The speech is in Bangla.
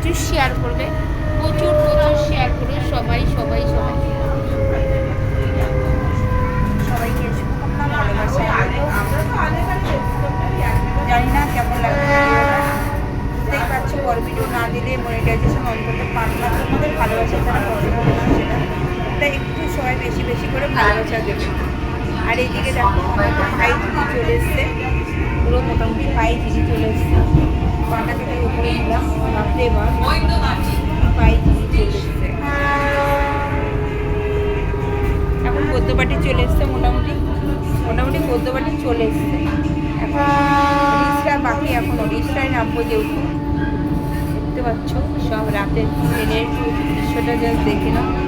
প্রচুর শেয়ার করবে প্রচুর প্রচুর শেয়ার করবে সবাই সবাই সবাই সবাইকে শুভকামনা ভালোবাসা জানি না কেমন লাগবে না দিলে মনিটাইজেশন ভালোবাসা তারা না তাই একটু সবাই বেশি বেশি করে ভালোবাসা আর এইদিকে দেখো ফাইভ তো চলে এসছে পুরো মোটামুটি ফাইভ দিদি চলে এসছে থেকে উপরে নিলাম চলে এসছে এখন পদ্মপাটি চলে এসছে মোটামুটি। মোটামুটি পদ্মপাটি চলে এসছে। এখন রিক্সটা বাকি এখনও রিক্সটায় নামবো যেহেতু। দেখতে পাচ্ছ, সব রাতের ট্রেনের দৃশ্যটা জাস্ট দেখে নাও।